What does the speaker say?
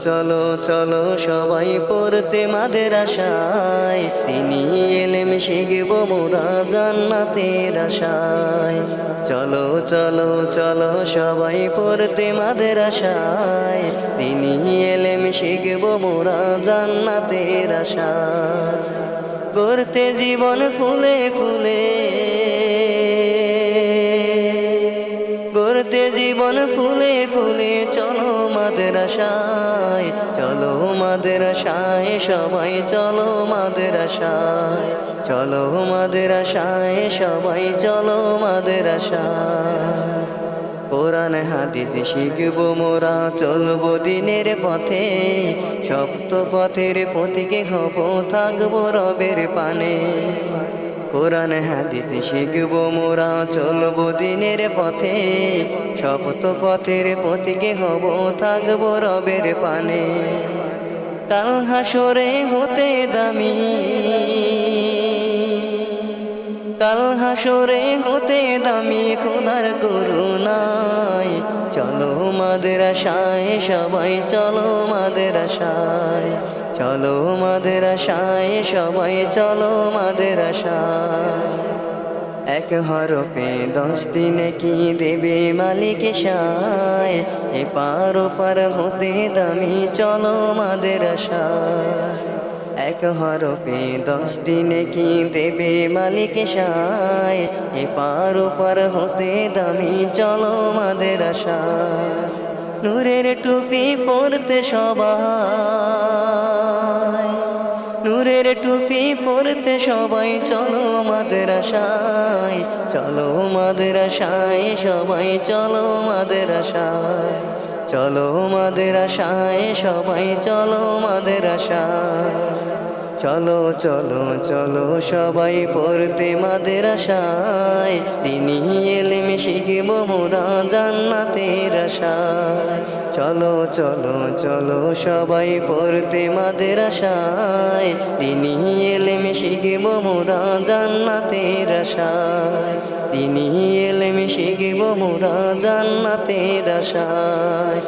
চলো চলো সবাই পড়তে মাদের আশায় তিনি এলেম শিখব মোরা জান্নাতের আশায়। চলো চলো চলো সবাই পড়তে মাদের আশায় তিনি এলেম শিখব মোরা জান্নাতের আশায়। করতে জীবন ফুলে ফুলে। করতে জীবন ফুলে ফুলে চলো মাদ্রাসায়, চলো মাদ্রাসায়, সবাই চলো মাদ্রাসায় চলো মাদ্রাসায়, সবাই চলো মাদ্রাসায়। কোরআন, হাদিস শিখব মোরা, চলবো দিনের পথে সপ্ত পথের পথিকে হব, থাকব রবের পানে। কোরআন, হাদিস শিখব মোরা, চলব দিনের পথে। শপথ পথের পথিকে হব, থাকব রবের পানে। কাল হাসরে হতে দামি। কাল হাসরে হতে দামি খোদার করুণায়। চলো মাদের আশায় সবাই চলো মাদের আশায় চলো মাদের আশায় সবাই চলো মাদের আশায় এক হরফে দশ দিনে কি দেবে মালিক সায়? এ পার ওপার হতে দামি, চলো মাদের আশায় এক হরফে দশ দিনে কি দেবে মালিক সায়। এ পার ওপার হতে দামি চলো মাদের আশায় নূরের টুপি পরতে সবাই। নূরের টুপি পরতে সবাই চলো মাদ্রাসায়। চলো মাদ্রাসায়, সবাই চলো মাদের মাদ্রাসায়। চলো মাদের আশায় সবাই চলো মাদ্রাসায় চলো চলো চলো সবাই পড়তে মাদ্রাসায়। তিনি এলেম শিখব মোরা জান্নাতের আশায়। চলো চলো চলো সবাই পড়তে মাদ্রাসায়। তিনি এলেম শিখব মোরা জান্নাতের আশায়। তিনি এলেম শিখব মোরা জান্নাতের আশায়।